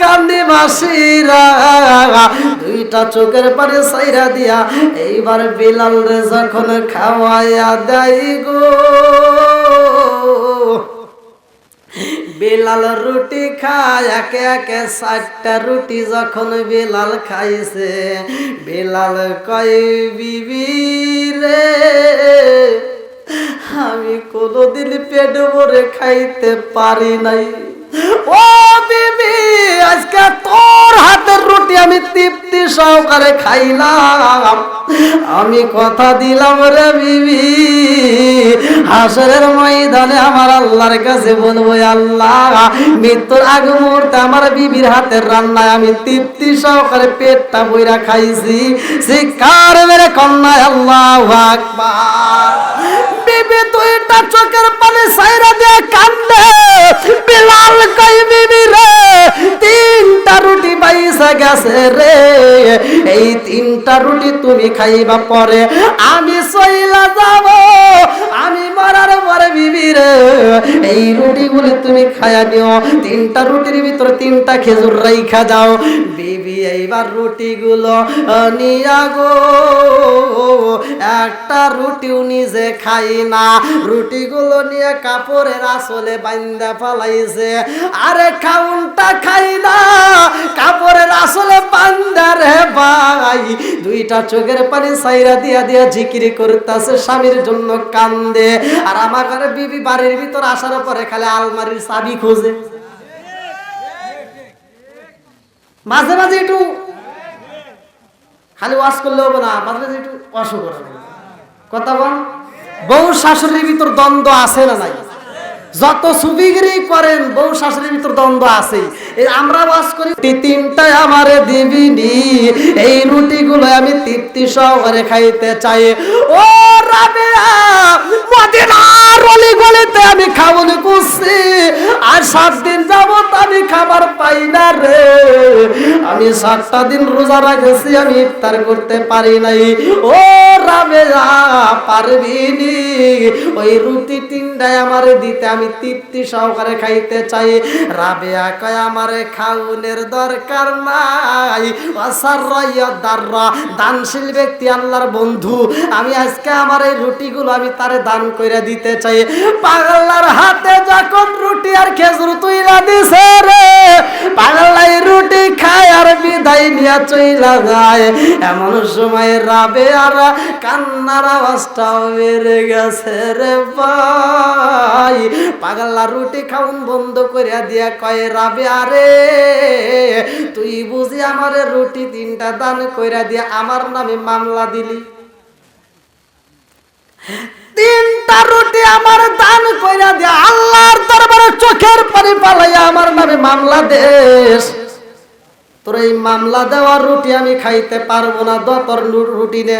কান্দি মাসিরা, দুইটা চোখের পারে সাইরা দিয়া, এইবার বিলাল রে যখন খাওয়াইয়া দেয় গো। বেলাল রুটি খায়, একে একে ষাটটা রুটি যখন বেলাল খাইছে, বেলাল কয়, বিবি রে, আমি কোনোদিন পেট ভরে খাইতে পারি নাই। ও বিবি, আজকে তোর হাতের রুটি আমি তৃপ্তি সহকারে খাইলাম। আমি কথা দিলাম রে বিবি, হাসরের ময়দানে আমার আল্লাহর কাছে বলব আল্লাহ, মৃত্যুর আগ মুহূর্তে আমার বিবির হাতের রান্নায় আমি তৃপ্তি সহকারে পেটটা বইরা খাইছি। শিক্ষার মেরে কন্যায় আল্লাহ আকবার। বিবি দুইটা চোখের পানি সাইরা দিয়ে কান্দে। বিলাল কই বিবি পাইসা গেছে রে, এই তিনটা রুটি তুমি খাইবা পরে। আমি সইলা যাব, আমি মরার পরে বিবি রে, এই রুটিগুলি তুমি খায়া নিও। তিনটা রুটির ভিতরে তিনটা খেজুর রাইখা যাও বিবি, এইবার রুটিগুলো নিয়া গো। একটা রুটিও নিজে খাই না। রুটিগুলো নিয়ে কাপড়ের আসলে বান্দা ফালাইছে। আরে খাউনটা খাই না, কাপড়ের আসলে বান্দা রে ভাই, দুইটা চোখের পানি সাইরা দিয়া দিয়া জিকিরি করতেছে, স্বামীর জন্য কান্দে। আর আমার ঘরে বিবি বাড়ির ভিতর আসার পরে খালি আলমারির চাবি খোঁজে। মাঝে মাঝে একটু খালি ওয়াশ করলে হবে না, মাঝে মাঝে একটু ওয়াশও করা কথা বল, বউ শাশুড়ির ভিতর দ্বন্দ্ব আছে না নাই? যত সুবিগিরি করেন, বউ শাশুড়ির ভিতর দ্বন্দ্ব আছে আমরা বাস করি তিনটায় আমারে দিবিনি। এই রুটিগুলো আমি তৃপ্তি সহকারে খাইতে চাই। ও গলিতে আমি খাবনি করছি আর সাত দিন যাবত আমি খাবার পাই না রে। আমি সাতটা দিন রোজা রাখেছি, আমি ইফতার করতে পারি নাই। ও রাবেয়া, পারবিনি। ওই রুটি তিনটায় আমারে দিতে আমি তৃপ্তি সহকারে খাইতে চাই। রাবেয়া কয়, আমারে খাউনের দরকার নাই। দাররা, দানশীল ব্যক্তি আল্লাহর বন্ধু। আমি আজকে আমার এই রুটিগুলো আমি তারে দান করে দিতে চাই। পাগলার হাতে যখন রুটি আর খেজুর তুইলা দিছে রে, পাগলাই রুটি খায় আর বিদায় নিয়ে চইলা যায়। এমন সময় রাবে আর কান্নার আওয়াজটাও বেড়ে গেছে রে ভাই। পাগলা রুটি খাউন বন্ধ করিয়া দিয়া কয়, রাবে আরে তুই বুঝি আমার রুটি তিনটা দান কইরা দিয়া আমার নামে মামলা দিলি? তিনটা রুটি আমার দান কইরা দিয়া আল্লাহর দরবারে চোখের পানি পালাইয়া আমার নামে মামলা দেশ তোর এই মামলা দেওয়ার রুটি আমি খাইতে পারব না দতর রুটি নে।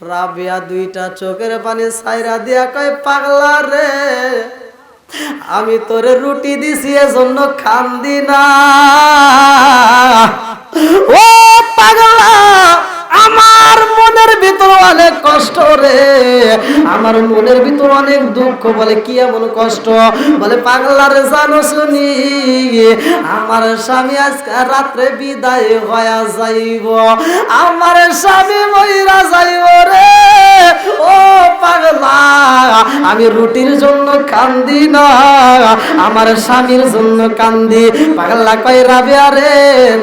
রাবিয়া দুইটা চোখের পানি সাইরা দিয়া কয়, পাগলা রে। আমি তোরে রুটি দিছি এজন্য খান্দি না। ও রে আমার মনের ভিতর অনেক দুঃখ, বলে কি এমন কষ্ট? বলে, পাগলার জানো শুনি, আমার স্বামী আজকে রাত্রে বিদায় হয়ে যাইব। আমার স্বামী মহিরা যাইব রে। ও পাগলা, আমি রুটির জন্য কান্দি না, আমার স্বামীর জন্য কান্দি। পাগলা কয় রাবে আরে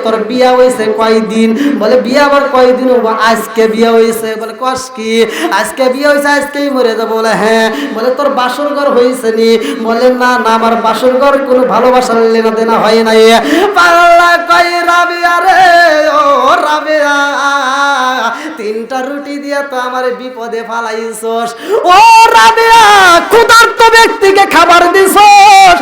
তোর বিয়া হয়েছে কয়দিন? বলে, বিয়া আবার কয়দিন আজকে বিয়া হয়েছে বলে, কস কি? আজকে বিয়ে হয়েছে, আজকেই মরে যাব বলে হ্যাঁ। বলে, তোর বাসর ঘর হয়েছে নি? বলে, না না, আমার বাসর ঘর কোনো ভালোবাসার লেনা দেনা হয় নাই। পাগলা কয় রাবে আরে ও রাবে তিনটা রুটি দিয়া তো আমার বিপদে ফালাইছস। ও রাবেয়া, ক্ষুধার্ত ব্যক্তিকে খাবার দিছস।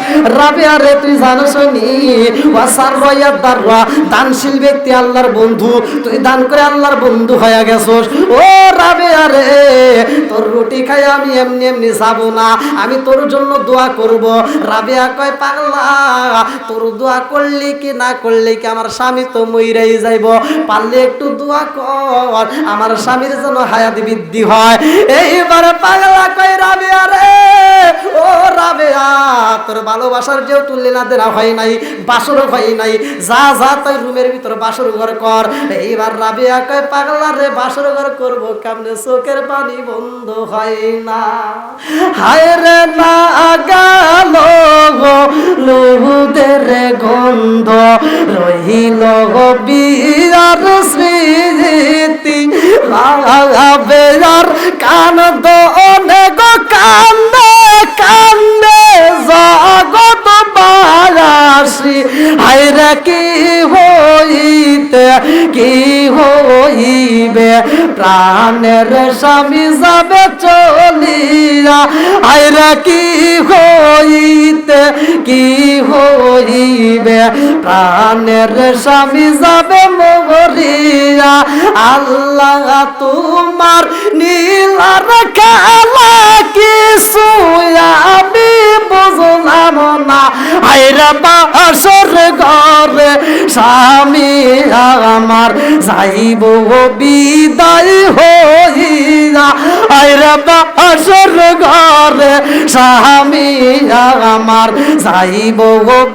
দানশীল ব্যক্তি আল্লাহর বন্ধু। তুই দান করে আল্লাহর বন্ধু হয়ে গেছস। ও রাবেয়া রে তোর রুটি খাই আমি এমনি এমনি যাব না। আমি তোর জন্য দোয়া করব। রাবেয়া কয় পাগলা তোর দোয়া করলি কি না করলি কি আমার স্বামী তো মইরাই যাইব। পারলে একটু দোয়া কর, আমার স্বামীর জন্য হায়াত বৃদ্ধি হয়। এইবার পাগলা কয় রাবেয়া রে ও রাবেয়া তোর করে ভালোবাসার যেও তুললে না দেনা হয় নাই বাসর হয় নাই, যা যা, তাই রুমের ভিতরে বাসর ঘর কর। এইবার রাবিয়া কয়, পাগলা রে, বাসর ঘর করব কেমনে? চোখের পানি বন্ধ হয় না। হায় রে, না গাল লুহুদের গন্ধ, রহিল বিয়ার স্মৃতি। আর কান প্রাণের স্বামী যাবে চলিয়া। হায়রে কি হইতে কি হইবে? প্রাণের স্বামী যাবে মরিয়া। আল্লাহ তোমার নীলার খেলা কিছু আমি বুঝলাম না। আইরা বাসর ঘরে স্বামী আমার যাইব বিদায় হইয়া। আইরা বাসর ঘরে স্বামী আমার যাইব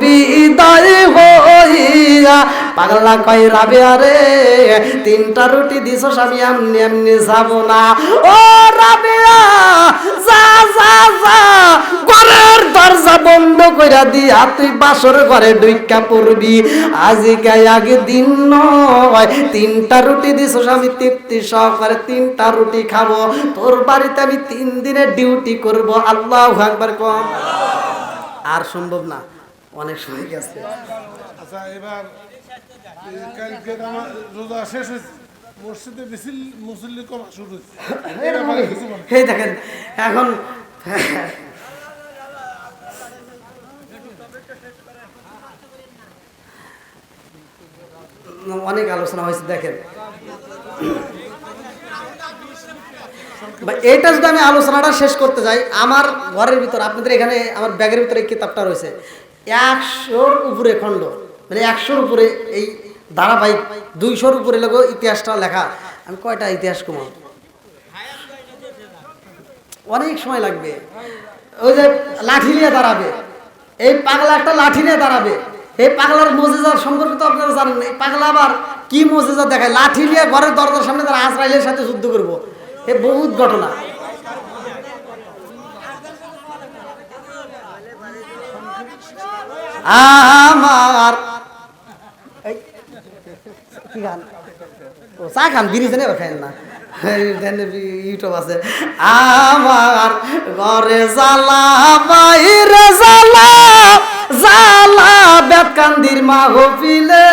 বিদায় হইয়া। পাগলা কই রাবে আরে তিনটা রুটি দিছ স্বামী এমনি এমনি যাব না। ও রাবিয়া, যা যা যা, ঘরের দরজা বন্ধ কইরা দিয়া তুই বাসর ঘরে ডুইকা পড়বি। আজকে আগে দিন নয়, তিনটা রুটি দিছ স্বামী তৃপ্তি সহকারে তিনটা রুটি খাব। তোর বাড়িতে আমি তিন দিনের ডিউটি করব, আল্লাহ একবার কম। আর সম্ভব না, অনেক সময় গেছে। আচ্ছা এবার শেষ হয়েছে। হয়েছে। এই দেখেন, এখন অনেক আলোচনা হয়েছে, দেখেন। এইটা যদি আমি আলোচনাটা শেষ করতে যাই, আমার ঘরের ভিতর, আপনাদের এখানে আমার ব্যাগের ভিতরে কিতাবটা রয়েছে। একশোর উপরে খণ্ড মানে একশোর উপরে এই ধারাবাহিক দুইশোর উপরে লোক ইতিহাসটা লেখা। আমি কয়টা ইতিহাস কমাবো অনেক সময় লাগবে। ওই যে লাঠি নিয়ে দাঁড়াবে। এই পাগলা একটা লাঠি নিয়ে দাঁড়াবে। এই পাগলার মজেজার সম্পর্কে তো আপনারা জানেন এই পাগলা আবার কি মজেজা দেখায়? লাঠি নিয়ে ঘরের দরজার সামনে তারা আজরাইলের সাথে যুদ্ধ করব। এ বহুত ঘটনা। আমার চা খান না। ইউটিউব আছে। আমার ঘরে বাইরে মা হপিলে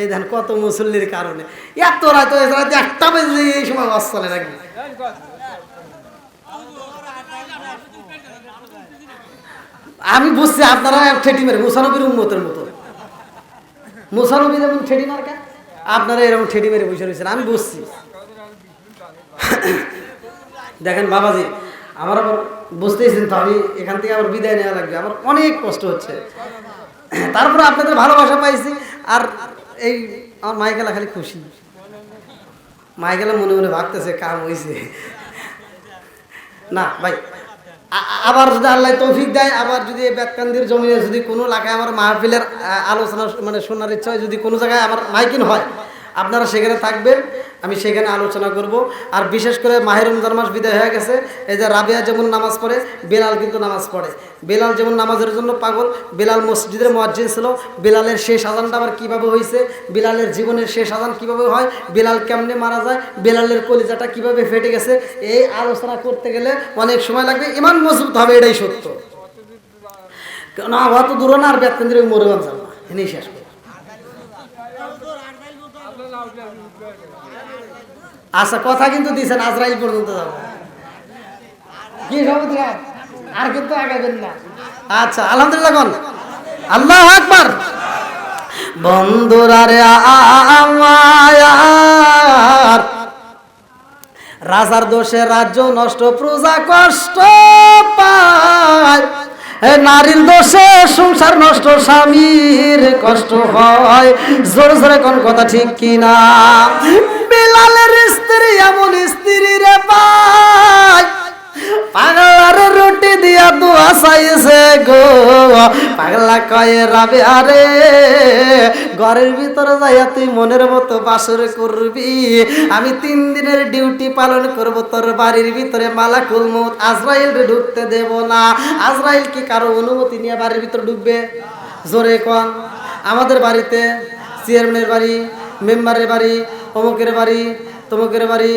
এই দেন কত মুসল্লির কারণে এত রাত একটা বেজে এই সময় বাস চলে নাকি? আমি বুঝছি, আপনারা ঠেটি মুসানবির উন্মতের মতো। মুসানবী যেমন ঠেডি মার্কা? আপনারা এরকম ঠেডি মেরে বসে রয়েছেন, আমি বুঝছি দেখেন বাবাজি, আমার আবার বুঝতেইছেন তো, আমি এখান থেকে আবার বিদায় নেওয়া লাগবে, আমার অনেক কষ্ট হচ্ছে। তারপরে আপনাদের ভালোবাসা পাইছি, আর এই আমার মাইকেলা খালি খুশি। মাইকেলা মনে মনে ভাবতেছে, কাম হয়েছে না, ভাই। আবার যদি আল্লাহ তৌফিক দেয়, আবার যদি এই বেতকান্দির জমিনে যদি কোনো এলাকায় আমার মাহফিলের আলোচনা মানে শোনার ইচ্ছা হয়, যদি কোনো জায়গায় আমার মাইকিন হয় আপনারা সেখানে থাকবেন, আমি সেখানে আলোচনা করব। আর বিশেষ করে মাহের রমজান মাস বিদায় হয়ে গেছে, এই যে রাবিয়া যেমন নামাজ পড়ে, বেলাল কিন্তু নামাজ পড়ে। বেলাল যেমন নামাজের জন্য পাগল, বেলাল মসজিদের মসজিদ ছিল, বেলালের শেষ আজানটা আবার কীভাবে হয়েছে বেলালের জীবনের শেষ আজান কীভাবে হয়, বেলাল কেমনে মারা যায়, বেলালের কলিজাটা কীভাবে ফেটে গেছে, এই আলোচনা করতে গেলে অনেক সময় লাগবে, ইমান মজবুত হবে, এটাই সত্য। না অত দূর না, আর বেতকেন্দ্রে মরগান যাব না এনেই শেষ। আচ্ছা কথা কিন্তু দিয়েছেন, আজরাইল পর্যন্ত যাব। কি সভাপতি আর কিন্তু আগাবেন না। আচ্ছা আলহামদুলিল্লাহ কোন আল্লাহ আকবার। বন্ধুরা রে, আমার। রাজার দোষে রাজ্য নষ্ট, প্রজা কষ্ট পায়। নারীর দোষে সংসার নষ্ট, স্বামীর কষ্ট হয়। জোরে জোরে কোন কথা ঠিক কিনা? বিলালের স্ত্রী এমন স্ত্রী রে পায় দিয়া দোয়া চাইছে গো। পাগলা কয়ে, রাবে আরে ঘরের ভিতরে যাইয়া তুই মনের মতো বাসর করবি। আমি তিন দিনের ডিউটি পালন করব, তোর বাড়ির ভিতরে মালাকুল মত আজরাইল ঢুকতে দেব না। আজরাইল কি কারও অনুমতি নিয়ে বাড়ির ভিতরে ঢুকবে? জোরে কন। আমাদের বাড়িতে চেয়ারম্যানের বাড়ি, মেম্বারের বাড়ি, অমুকের বাড়ি, তমুকের বাড়ি,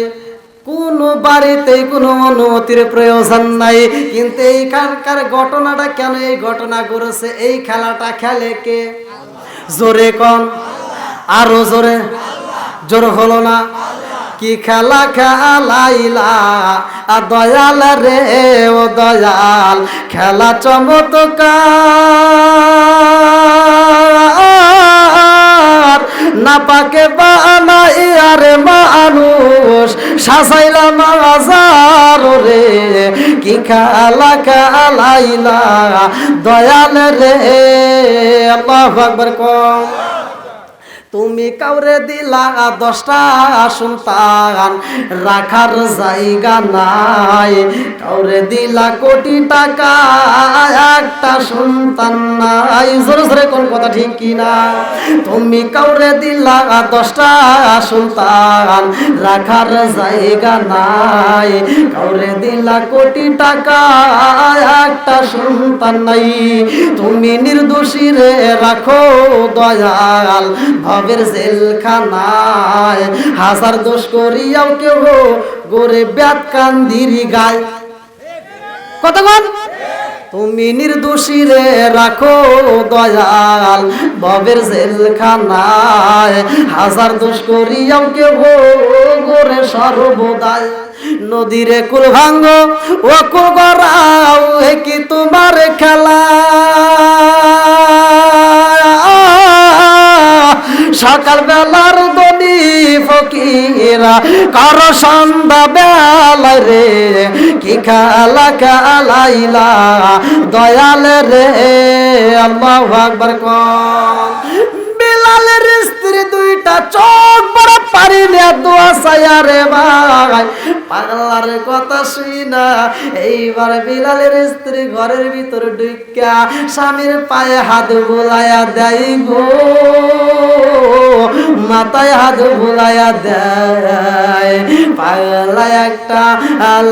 কোন বাড়িতেই কোনো অনুমতির প্রয়োজন নাই। কিন্তু এইখানকার ঘটনাটা কেন এই ঘটনা করেছে এই খেলাটা খেলে কে? জোরে কন। আরও জোরে। জোর হলো না। কি খেলা খেলাইলা? দয়াল রে, ও দয়াল, খেলা চমৎকার। পাকে বানাই আরে মানুষ সাজাইলা মাজার রে। কি খালা খালাইলা, দয়াল রে, আল্লাহ আকবার কম। তুমি কাউরে দিলা দশটা সন্তান রাখার জায়গা নাই। কাউরে দিলা কোটি টাকা, একটা সন্তান নাই। জোরে জোরে কোন কথা ঠিক কিনা? তুমি কাউরে দিলা দশটা সন্তান রাখার জায়গা নাই। কাউরে দিলা কোটি টাকা, একটা সন্তান নাই। তুমি নির্দোষী রে রাখো দয়াল ভবের জেলখানায় হাজার দোষ করিয়াও কেউ গোরে ব্যাত কান্দিরি গায়। কতক্ষণ তুমি নির্দোষী রে রাখো দয়াল ভবের জেলখানায় হাজার দোষ করিয়াও কেউ গোরে সর্বদায় নদীরে কুল ভাঙ্গ, ও কুল গড়াও কি তোমার খেলা? সকাল বেলার দনি ফকিরা, কর সন্ধ্যা বেলা রে, কি খেলা খেলাইলা, দয়াল রে, আল্লাহ আকবার কম বিলালের স্ত্রী দুইটা চোখ বড় পারি না দোয়া সায়া রে ভাই। পাগলার কথা শুই না। এইবার বিলালের স্ত্রী ঘরের ভিতর ডুইকা স্বামীর পায়ে হাত বোলায়া দেয় গো। মাথায় হাত বোলায়া দেয়। একটা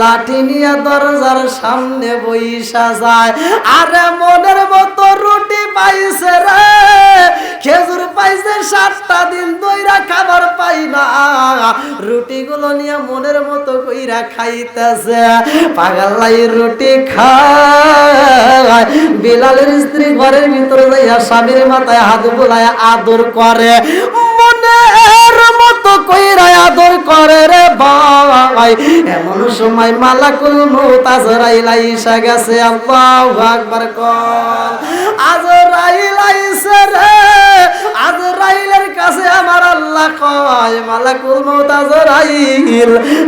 লাঠি নিয়ে দরজার সামনে বইসা যায়। আরে মনের মতো রুটি পাইছে রে, খেজুর পাইছে সাতটা দিন দইরা খাবার পাই না। রুটি গুলো নিয়ে মনের মতো কইরা খাইতেছে, পাগলাই রুটি খায়। বিলালের স্ত্রী ঘরের ভিতরে যাইয়া স্বামীর মাথায় হাত বোলায় আদর করে। মনের মতো কইরা আদর করে রে ভাই। এমন সময় মালাকুল গেছে, আল্লাহু আকবার রে কাছে আমার আল্লাহ কয়, মালাকুল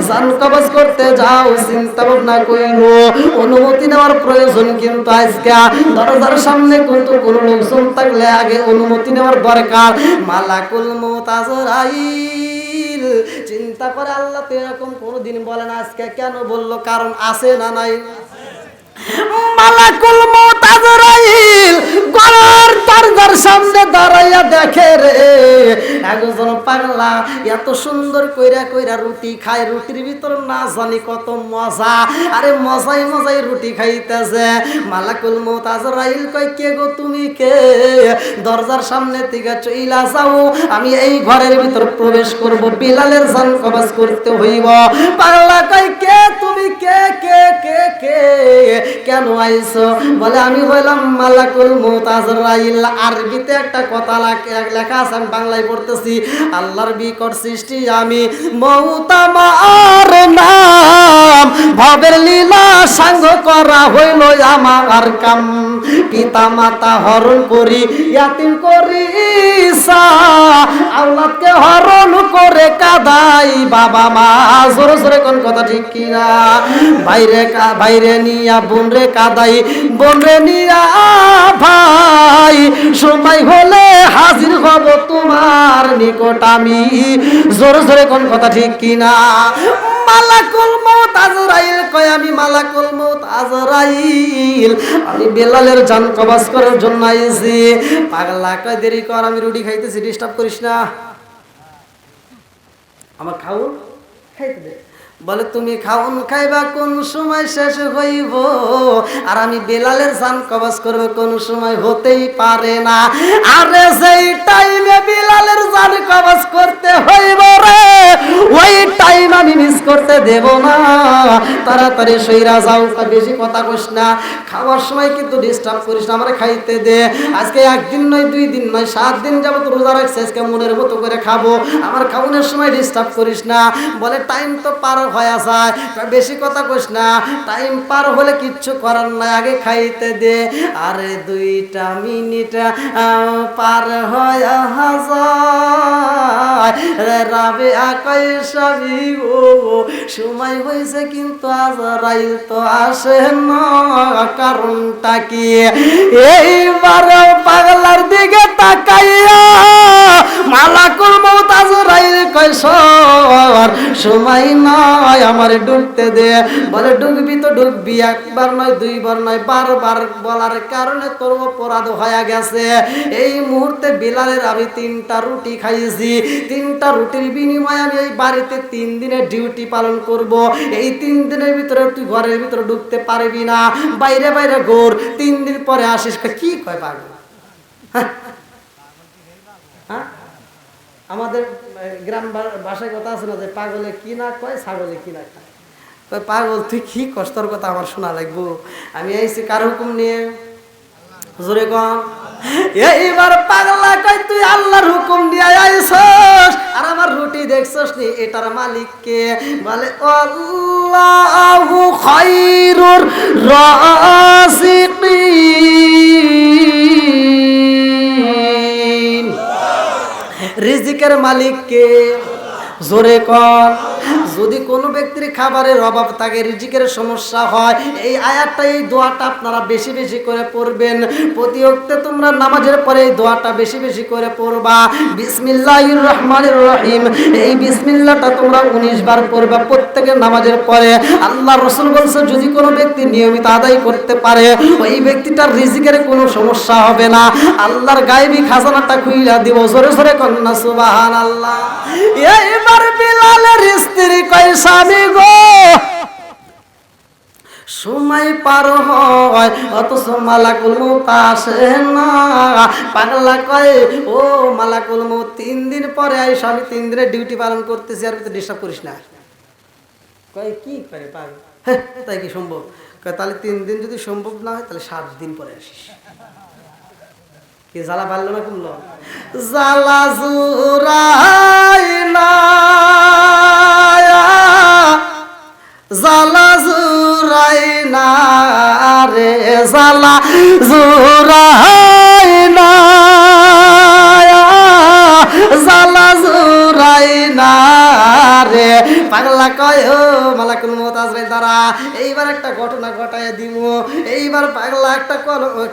জান কবজ করতে যাও, চিন্তা ভাবনা কইরো। অনুমতি নেওয়ার প্রয়োজন কিন্তু আজকে। দরজার সামনে কিন্তু কোনো লোকজন থাকলে আগে অনুমতি নেওয়ার দরকার। মালাকুল মউত আজরাইল চিন্তা করে আল্লাহ তো এরকম কোনোদিন বলেন আজকে কেন বলল? কারণ আছে না নাই? মালাকুল মউত। আজরাইল গলার দরজার সামনে দাঁড়াইয়া দেখে রে। একজন পাগলা এত সুন্দর কইরা কইরা রুটি খায়, রুটির ভিতর না জানি কত মজা। আরে মজাই মজাই রুটি খাইতেছে। মালাকুল মউত আজরাইল কই কে গো তুমি কে? দরজার সামনে থেকে চইলা যাও। আমি এই ঘরের ভিতর প্রবেশ করব, বিলালের জান কবাজ করতে হইব। পাগলা কই কে তুমি? কে কে কে কে? কেন আইছো? বলে, আমি হইলাম মালাকুল মউত আজরাইল আরবিতে একটা কথা লেখা আছে, আমি বাংলায় পড়তেছি। আল্লাহর বিকট সৃষ্টি, আমি মউত আমার নাম। ভবের লীলা সাঙ্গ করা হইল আমার কাম। পিতা মাতা হরণ করি, ইয়াতিম করি আল্লাহকে হরণ করে কাদাই বাবা মা। জোরে জোরে কোন কথা ঠিক কিনা? বাইরে বাইরে নিয়া বোন রে কাদাই বোন রে নিয়া ভাই, সময় হলে হাজির হব তোমার নিকট আমি। জোরে জোরে কোন কথা ঠিক কিনা? মালাকুল মউত আজরাইল কয়া আমি মালাকুল মউত আজরাইল। আমি বেলালের জান কবাজ করার জন্য আইছি। পাগলা, কয় দেরি কর, আমি রুটি খাইতেছি ডিস্টার্ব করিস না। আমার খাউন খাইতে দে। বলে, তুমি খাওন খাইবা কোন সময় শেষ হইব? আর আমি বেলালের জান কবাজ করব কোন সময় হতেই পারে না। আরে সেই টাইমে বেলালের জান কবাজ করতে হইব রে করতে দেব না। তাড়াতাড়ি সইরা যাও বেশি কথা কইস না। খাওয়ার সময় কিন্তু ডিস্টার্ব করিস না, আমরা খাইতে দে। আজকে একদিন নয়, দুই দিন নয়, সাত দিন যাবত রোজা রাখছে, আজকে মনের মতো করে খাব। আমার খাওয়ানোর সময় ডিস্টার্ব করিস না। বলে টাইম তো পার হয়ে যায় বেশি কথা কইস না। টাইম পার হলে কিচ্ছু করার নাই, আগে খাইতে দে। আরে দুইটা মিনিট পার হয়ে যায়। রাবে সবই গো সময় হয়েছে কিন্তু আজ রাইল তো আসে না। কারণটা কি? এইবার পাগলার দিকে তাকাইয়া মালাকুল মৌত আজ রাইল কয়সর সময় নয় আমার ডুবতে দে। বলে ডুববি তো ডুববি, একবার নয়, দুইবার নয়, বারবার বলার কারণে তোর অপরাধ হয়ে গেছে। এই মুহূর্তে বিলালের আমি তিনটা রুটি খাইছি। তিনটা রুটির বিনিময়ে আমি এই বাড়িতে তিন দিনের ডিউটি পালন করব। এই তিন দিনের ভিতরে তুই ঘরের ভিতরে ঢুকতে পারবি না। বাইরে বাইরে গোর তিন দিন পরে আসিস। কি কয় পাগল হ্যাঁ? হ্যাঁ? আমাদের গ্রাম বাসায় কথা আছে না যে পাগলে কি না কয়, ছাগলে কি না কয়, পাগল, তুই কি কষ্টর কথা আমার শোনা লাগবো। আমি আইছি কার হুকুম নিয়ে? জোরে কম এইবার পাগলা কয়, তুই আল্লাহর হুকুম দিয়ে আইছস আর আমার রুটি দেখছস নি, এটার মালিক কে? বলে, আল্লাহু খায়রুর রাসিকিন রিজিকের মালিক কে? জোরে কর। যদি কোনো ব্যক্তির খাবারের অভাব থাকে, রিজিকের সমস্যা হয়, এই আয়াতটা, এই দোয়াটা আপনারা বেশি বেশি করে পড়বেন। প্রতি অক্তে তোমরা নামাজের পরে এই দোয়াটা বেশি বেশি করে পড়বা। বিসমিল্লাহির রহমানির রহিম। এই বিসমিল্লাহটা তোমরা উনিশ বার পড়বা প্রত্যেকের নামাজের পরে। আল্লাহ রসুল বলছে, যদি কোনো ব্যক্তি নিয়মিত আদায় করতে পারে, ওই ব্যক্তিটার রিজিকের কোনো সমস্যা হবে না। আল্লাহর গায়েবী খাজানাটা খুইলা দিব। জোরে জোরে কন্যা সুবাহান আল্লাহ এইবার বিলালের স্ত্রী কয়, স্বামী গো, সময় পার হয়, অথচ মালাকুল মৌত আসে না। পাগলা কয়, ও মালাকুল মৌত তিন দিন পরে আইস, আমি তিন দিনের ডিউটি পালন করতেছি, আর ডিস্টার্ব করিস না। কয়, কি করে পাগল? তাই কি সম্ভব? তাহলে তিন দিন যদি সম্ভব না হয়, তাহলে সাত দিন পরে আসিস। কি জ্বালা পারল না কমলো জ্বালা জুরাই জ্বালা জুরাই না জ্বালা জুরাই না রে পাগলা কয়, ও মালাকুল মত রে দাঁড়া, এইবার একটা ঘটনা ঘটায় দিব এইবার পাগলা একটা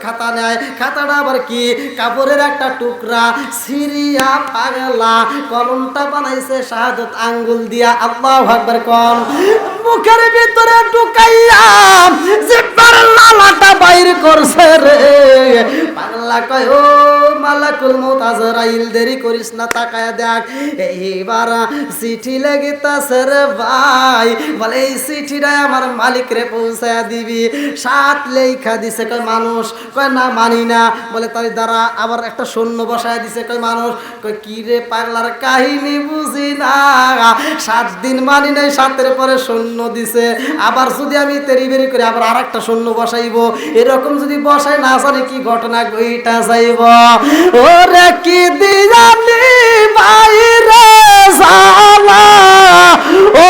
খাতা নেয়। খাতাটা আবার কি? কাপড়ের একটা টুকরা, সিরিয়া পাগলা। কলমটা বানাইছে শাহাদত আঙ্গুল দিয়া, আল্লাহ আকবার কম মুখের ভিতরে ঢুকাইয়া যে লালাটা বাইর করছে রে। পাগলা কয়, ও মালাকুল মোতাজরাইল দেরি করিস না, তাকায় দেখ। এইবার চিঠি লেগিতাছে রে ভাই। বলে, এই চিঠিটা আমার মালিক রে পৌঁছায় দিবি। সাত লেখা দিছে, কয়, মানুষ। কয়, না, মানি না। বলে, তাই দ্বারা আবার একটা শূন্য বসায় দিছে। কয়, মানুষ। কয়, কি রে পাগলার কাহিনী বুঝি না। সাত দিন মানি নাই, সাতের পরে সৈন্য দিছে। আবার যদি আমি তেরি বেরি করে আবার আর একটা শূন্য বসাইব। এরকম যদি বসাই না জানি কি ঘটনা গইটা যাইব। ওরে কি দিয়ালি বাইরে সালা ও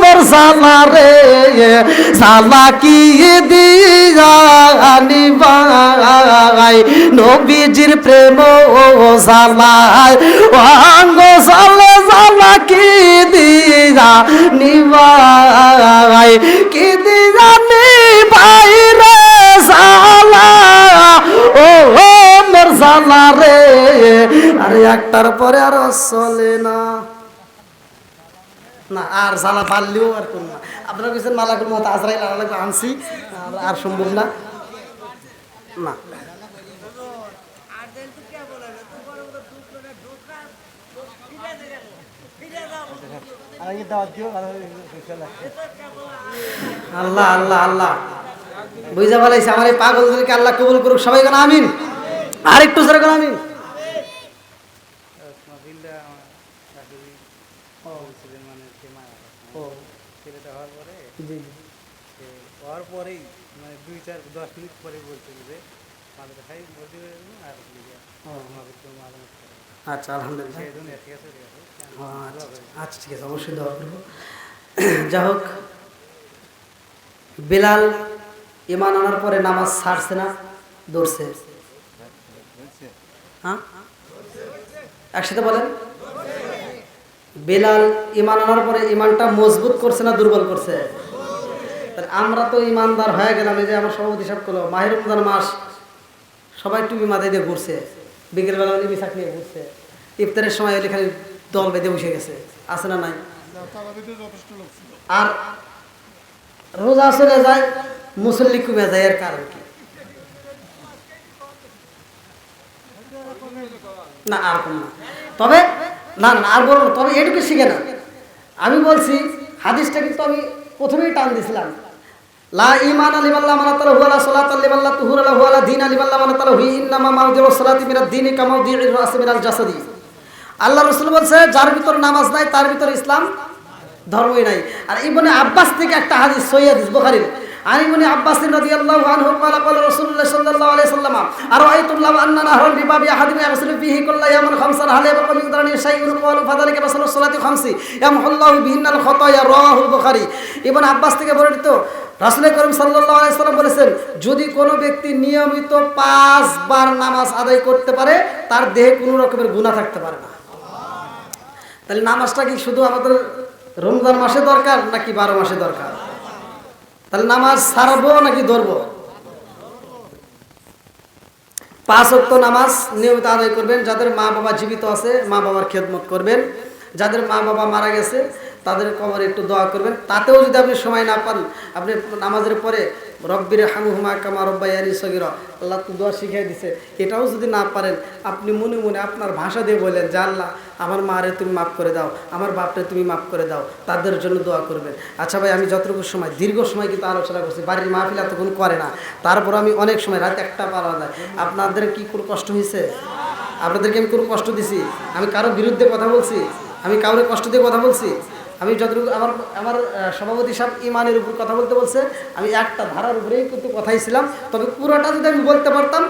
মোর সালা রে। সালা কি দিজানি বাই নবীজির প্রেম ও সালাই অঙ্গ সালে সালা কি দিজা নিবাই কি দিজা নিবাই রে সালা? ও মোর সালা রে, আরে একটার পরে আর চলে না। না, আর জ্বালা পারলেও আর কোন না। আপনারা কিছু মালাকুল মত আজরাইল লাগবে আনছি, আর- সম্ভব না। না। আল্লাহ আল্লাহ আল্লাহ। বুঝতে পারলাইছে আমার এই পাগলদেরকে আল্লাহ কবুল করুক, সবাই কেন আমিন। আর একটু কেন আমিন মাহফিলটা আমার শাশুড়ি বলছিলেন মানে সে মারা গেছে। ও ছেলেটা হওয়ার পরে জি সে হওয়ার পরেই মানে দুই চার দশ মিনিট পরে বলছিল যে মাদের খাই আর আচ্ছা আলহামদুলিল্লাহ। ঠিক আছে। আচ্ছা, আচ্ছা ঠিক আছে অবশ্যই করব। যা হোক বেলাল ইমান আনার পরে নামাজ ছাড়ছে না দৌড়ছে হ্যাঁ? একসাথে বলেন। বেলাল ইমান আনার পরে ইমানটা মজবুত করছে না দুর্বল করছে? তাহলে আমরা তো ইমানদার হয়ে গেলাম, এই যে আমার সভাপতি সাহেব করল মাহির রমজান মাস, সবাই টুপি মাথায় দিয়ে ঘুরছে, বিকেলবেলা উনি বিশাখ নিয়ে ঘুরছে, ইফতারের সময় হলে খালি দল বেঁধে বসে গেছে, আছে না নাই? আর রোজা চলে যায়, মুসল্লি কমে যায়, এর কারণ কি? না, আর কম না। তবে, না না, আর বলব তবে এটুকু শিখে না। আমি বলছি, হাদিসটা কিন্তু আমি প্রথমেই টান দিছিলাম। লা ইমান আলি বাল্লাহ মানা তালা হুয়ালা সালাত আলি বাল্লাহ তুহুর আলা হুয়ালা দিন আলি বাল্লাহ মানা তালা হুই ইন্নামা মাউদি ও সালাতি মিনাদ দিনে কামাউ দিন রাসে মিনাল জাসাদি আল্লাহ রসুল বলছে যার ভিতর নামাজ নাই তার ভিতর ইসলাম ধর্মই নাই আর ইবনে আব্বাস থেকে একটা হাদিস সহি হাদিস বুখারীর আর ইবনে আব্বাস রাদিয়াল্লাহু আনহু قال قال رسول الله صلى الله عليه وسلم ارايتم لو ان نهر الربا باحد يغسل فيه كل يوم خمسا هل يبقى من درني شيء قالوا فذلك مثل الصلاه خمس يمحو الله بهن الخطايا رواه البخاري ইবনে আব্বাস থেকে বর্ণিত রাসূল করিম সাল্লাম বলেছেন, যদি কোনো ব্যক্তি নিয়মিত পাঁচবার নামাজ আদায় করতে পারে, তার দেহে কোনো রকমের গুনাহ থাকতে পারে না। তাহলে নামাজটা কি শুধু আমাদের রমজান মাসে দরকার, নাকি বারো মাসে দরকার? তাহলে নামাজ ছাড়বো নাকি ধরবো? পাঁচ অক্ত নামাজ নিয়মিত আদায় করবেন, যাদের মা বাবা জীবিত আছে মা বাবার খেদমত করবেন, যাদের মা বাবা মারা গেছে তাদের কবরে একটু দোয়া করবেন। তাতেও যদি আপনি সময় না পান, আপনি নামাজের পরে, রব্বির হামুহুমা কামা রব্বাইয়ানি সগির আল্লাহ তো দোয়া শিখিয়ে দিছে। এটাও যদি না পারেন, আপনি মনে মনে আপনার ভাষা দিয়ে বলেন যে আল্লাহ, আমার মারে তুমি মাফ করে দাও, আমার বাপরে তুমি মাফ করে দাও, তাদের জন্য দোয়া করবেন। আচ্ছা ভাই, আমি যতটুকু সময়, দীর্ঘ সময় কিন্তু আলোচনা করছি, বাড়ির মাহফিল এতক্ষণ করে না। তারপর আমি অনেক সময়, রাত একটা পারা যায়। আপনাদের কি কোনো কষ্ট হয়েছে আপনাদেরকে আমি কোনো কষ্ট দিছি? আমি কারও বিরুদ্ধে কথা বলছি? আমি কাউরে কষ্ট দিয়ে কথা বলছি? আমি যতটুকু আমার আমার সভাপতি সাহেব ইমানের উপর কথা বলতে বলছে, আমি একটা ধারার উপরেই কিন্তু কথাই ছিলাম তবে পুরোটা যদি আমি বলতে পারতাম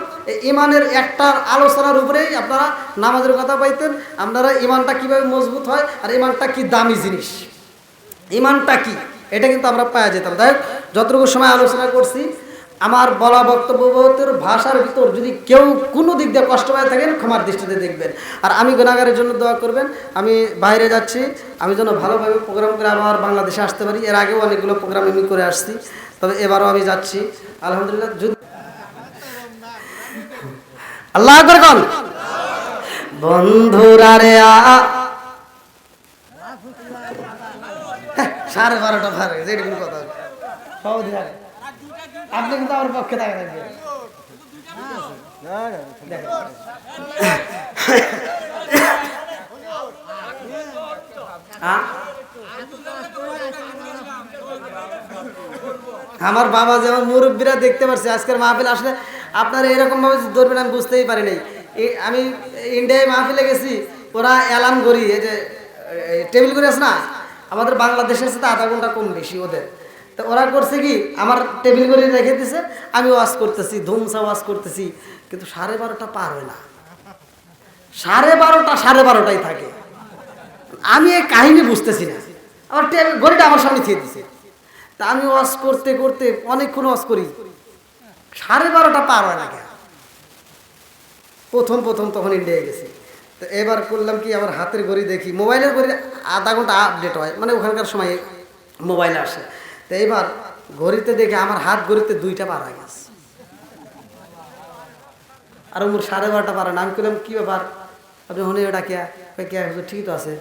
ইমানের একটা আলোচনার উপরেই আপনারা নামাজের কথা পাইতেন, আপনারা ইমানটা কীভাবে মজবুত হয় আর ইমানটা কি দামি জিনিস? ইমানটা কি? এটা কিন্তু আমরা পাওয়া যেতাম তাই যতটুকু সময় আলোচনা করছি আমার বলা বক্তব্যের ভাষার ভিতর যদি কেউ কোনো দিক দিয়ে কষ্ট পায় থাকেন ক্ষমার দৃষ্টিতে দেখবেন। আর আমি গুণাগারের জন্য দোয়া করবেন। আমি বাইরে যাচ্ছি। আমি যেন ভালোভাবে প্রোগ্রাম করে আবার বাংলাদেশে আসতে পারি। এর আগেও অনেকগুলো প্রোগ্রাম আমি করে আসছি। তবে এবারও আমি যাচ্ছি। আলহামদুলিল্লাহ যদি আল্লাহ করে কন। বন্ধুরা রে হ্যাঁ, সাড়ে বারোটা ভার কোনো কথা। থাকে আপনি কিন্তু আমার পক্ষে থাকে থাকবে হ্যাঁ? আমার বাবা যেমন মুরব্বীরা দেখতে পারছে, আজকের মাহফিল আসলে আপনারা এরকম ভাবে ধরবেন, আমি বুঝতেই পারি নাই। আমি ইন্ডিয়ায় মাহফিলে গেছি, ওরা অ্যালার্ম ঘড়ি এই যে টেবিল করে আছে না? আমাদের বাংলাদেশের সাথে আধা ঘণ্টা কম বেশি ওদের। তো ওরা করছে কি? আমার টেবিল ঘড়ি রেখে দিছে, আমি ওয়াজ করতেছি, ধুমসা ওয়াজ করতেছি, কিন্তু সাড়ে বারোটা পার হয় না। সাড়ে বারোটা, সাড়ে বারোটাই থাকে। আমি এই কাহিনী বুঝতেছি না। আমার টেবিল ঘড়িটা আমার সামনে থিয়ে দিছে। তা আমি ওয়াজ করতে করতে অনেকক্ষণ ওয়াজ করি। সাড়ে বারোটা পার হয় না কেন? প্রথম প্রথম তখন ইন্ডিয়ায় গেছি। তো এবার করলাম কি, আমার হাতের ঘড়ি দেখি, মোবাইলের ঘড়ি আধা ঘণ্টা আপডেট হয় মানে ওখানকার সময় মোবাইলে আসে। তো এবার ঘড়িতে দেখে আমার হাত ঘড়িতে দুইটা পার গেছে। আর মোর সাড়ে বারোটা পারে না। আমি করলাম কী ব্যাপার? আপনি হনে ওটা কে? কে? হুজুর ঠিকই তো আছে।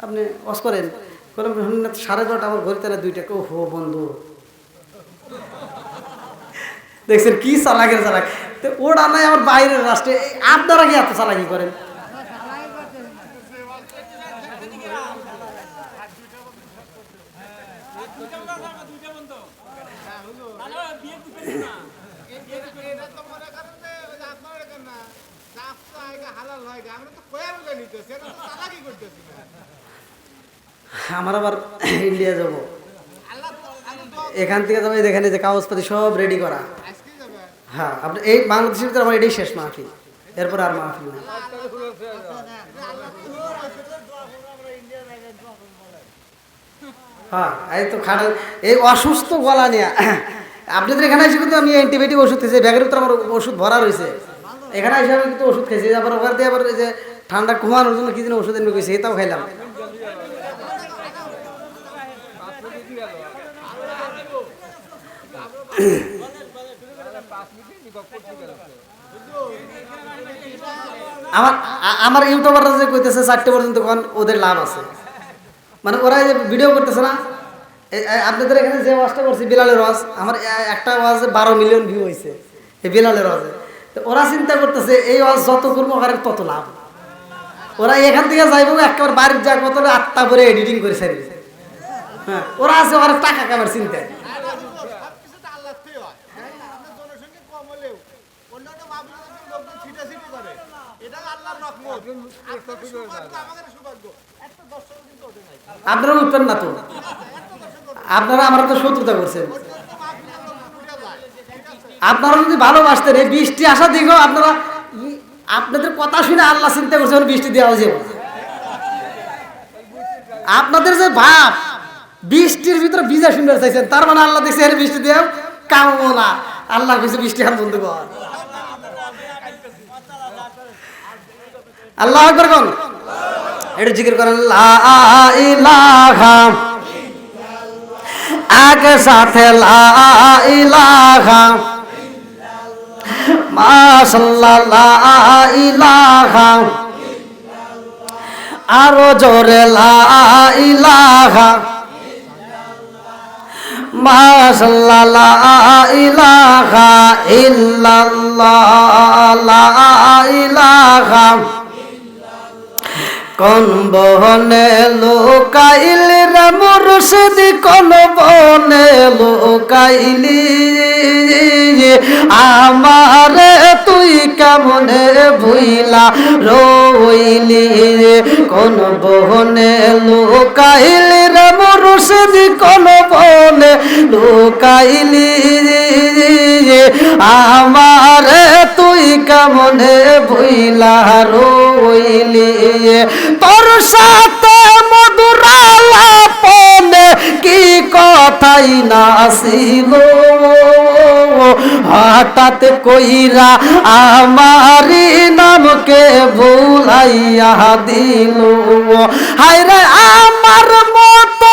আপনি অস করেন। বললাম "হুম, না, সাড়ে বারোটা আমার ঘড়িতে না দুইটা। কেউ হো বন্ধু। দেখছেন কি চালাকের চালাক। তো ওটা নাই আমার বাইরের রাষ্ট্রে। আপনারা কি এত চালাকি করেন এটা তো মনে করেন যে ওই যে আপনার এখানে না চাপটা আগে হালাল হয় গে। আমরা তো কয়ার উলে নিতেছি এটা তো চালাকি করতেছি না আমার আবার ইন্ডিয়া যাব। এখান থেকে যাব দেখেন যে কাগজপাতি সব রেডি করা। হ্যাঁ আপনি এই বাংলাদেশের ভিতরে আমার এটাই শেষ মাহফিল। এরপর আর মাহফিল না হ্যাঁ এই তো খাটা এই অসুস্থ গলা নিয়ে। আপনাদের এখানে এসে কিন্তু আমি অ্যান্টিবায়োটিক ওষুধ খেয়েছি ব্যাগের ভিতরে আমার ওষুধ ভরা রয়েছে। এখানে এসে আমি কিন্তু ওষুধ খেয়েছি আবার ওখান দিয়ে আবার এই যে ঠান্ডা কমানোর জন্য কি যেন ওষুধ এনে গেছি এটাও খাইলাম। আমার আমার ইউটিউবাররা যে কইতেছে চারটে পর্যন্ত কোন, ওদের লাভ আছে। মানে ওরা যে ভিডিও করতেছে না আপনাদের এখানে যে ওয়াজটা করছি, বিলালের ওয়াজ, আমার একটা ওয়াজে বারো মিলিয়ন ভিউ হয়েছে এই বিলালের ওয়াজে। ওরা চিন্তা করতেছে, এই ওয়াজ যত করব ওখানে তত লাভ। ওরা এখান থেকে যাইবো একেবারে বাড়ির যাক কত আটটা করে এডিটিং করে সারি হ্যাঁ ওরা আছে, ওরা টাকা কামার হয় আপনার উঠবেন না তো। আপনারা আমরা তো শত্রুতা করছেন। আপনারা যদি ভালোবাসতেন এই বৃষ্টি আসা দিকেও আপনারা আপনাদের কথা শুনে আল্লাহ চিন্তা করছে বৃষ্টি দেওয়া যাবে আপনাদের যে ভাব, বৃষ্টির ভিতরে ভিজা শুনতে চাইছেন, তার মানে আল্লাহ দেখছে বৃষ্টি দেও কামো না আল্লাহ কিছু বৃষ্টি হান বন্ধু কর। আল্লাহ আকবর কোন? এটা জিকির করেন এক সাথে লা আরও জোরে লা ইলাহা মাশাল্লাহ লা ইলাহা ইল্লাল্লাহ লা ইলাহা কোন বহনে লোকাইলি রে মুর্শিদ কোন বহনে লোকাইলি? আমারে তুই কেমনে ভুইলা রইলি? কোন বহনে লোকাইলি রে মুর্শিদ কোন বহনে লোকাইলি? আমারে তুই কেমনে ভুইলা রইলি? তোর সাথে মধুরালাপনে কি কথাই না ছিল হঠাৎ কইরা আমারি নামকে ভুলাইয়া দিল। হায়রে আমার মতো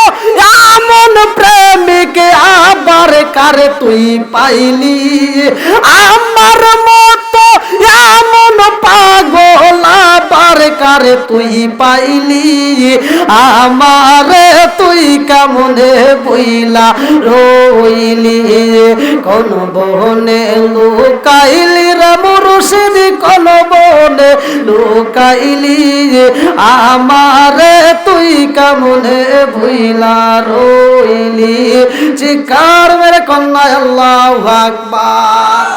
এমন প্রেমিক আবার কারে তুই পাইলি? আমার মতো এমন কারে তুই পাইলি, আমারে তুই কেমনে বইলা রইলি? কোন বনে লুকাইলি রে মুর্শিদ, কোন বনে লুকাইলি? আমারে তুই কেমনে ভুইলা রইলি? চিকার মেরে কন্যা আল্লাহ আকবার।